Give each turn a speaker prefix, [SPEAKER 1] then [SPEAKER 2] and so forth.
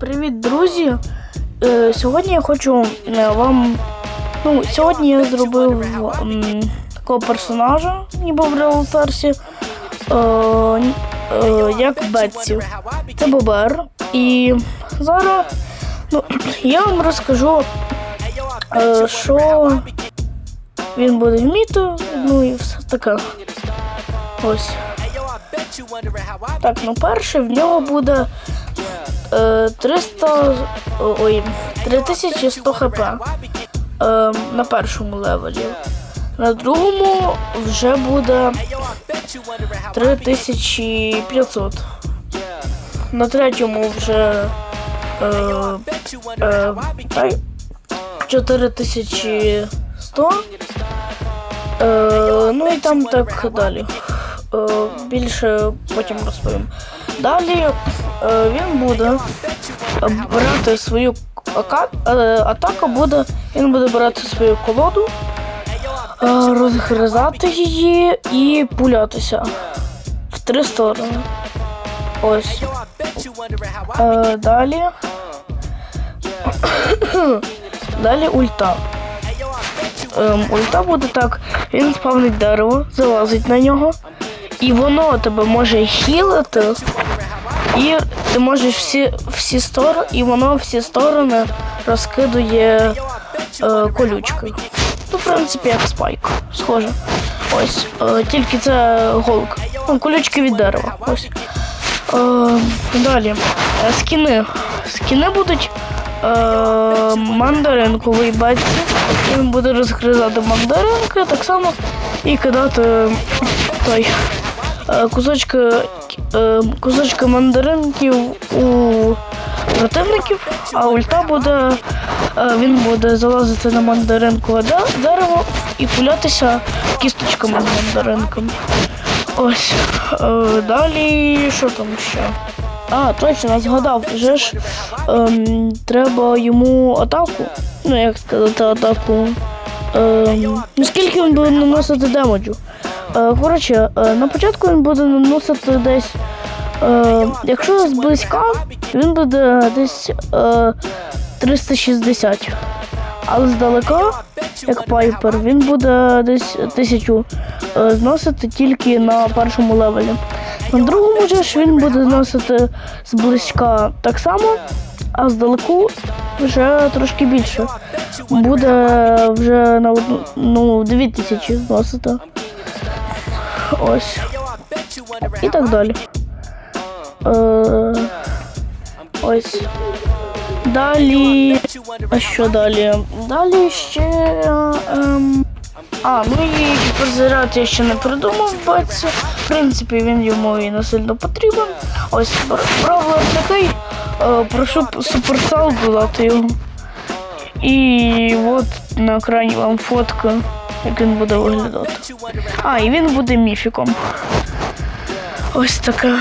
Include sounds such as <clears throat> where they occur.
[SPEAKER 1] Привіт, друзі! Е, сьогодні я хочу е, вам. Ну, сьогодні я зробив м, такого персонажа, ніби в Real е, як Бетсі. Це Бобер. І зараз ну, <clears throat> я вам розкажу, що він буде вміти, ну і все таке. Ось. Так, ну перше в нього буде е, 300. Ой, 3100 хп е, на першому левелі. На другому вже буде 3500. На третьому вже е, е, та 4100. Е, ну і там так далі. Е, більше потім розповім. Далі е, він буде брати свою е, атаку буде. Він буде брати свою колоду, розгризати її і пулятися в три сторони. Ось. Далі. <coughs> далі ульта. Ем, ульта буде так, він спавнить дерево, залазить на нього, і воно тебе може хілити, і ти можеш всі, всі сторони, і воно всі сторони розкидує е, колючки. Ну, в принципі, як спайк, схоже. Ось. Е, тільки це голка. Ну, колючки від дерева. Ось. Е, далі. Е, скіни. Скіни будуть е, мандаринковий батьки. Він буде розгризати мандаринки, так само і кидати той кусочки, е, кусочки мандаринків у противників, а ульта буде, е, він буде залазити на мандаринкове де- дерево і пулятися кісточками мандаринками. Ось. Е, далі що там ще? А, точно, я згадав, вже ж ем, треба йому атаку. Ну, як сказати, атаку. Ем, ну, скільки він буде наносити демеджу? Е, коротше, е, на початку він буде наносити десь. Е, якщо зблизька, він буде десь е, 360. Але здалека, як Пайпер, він буде десь тисячу зносити тільки на першому левелі. На другому же ж він буде зносити зблизька так само, а здалеку вже трошки більше. Буде вже на ну, 2000 зносити. Ось. І так далі. Е, ось. Далі. А що далі? Далі ще. Ем... А, ну і гіперзаряд я ще не придумав баці. В принципі, він йому і не сильно потрібен. Ось правило такий. Е, прошу суперсал додати його. І от на екрані вам фотка, як він буде виглядати. А, і він буде міфіком. Ось таке.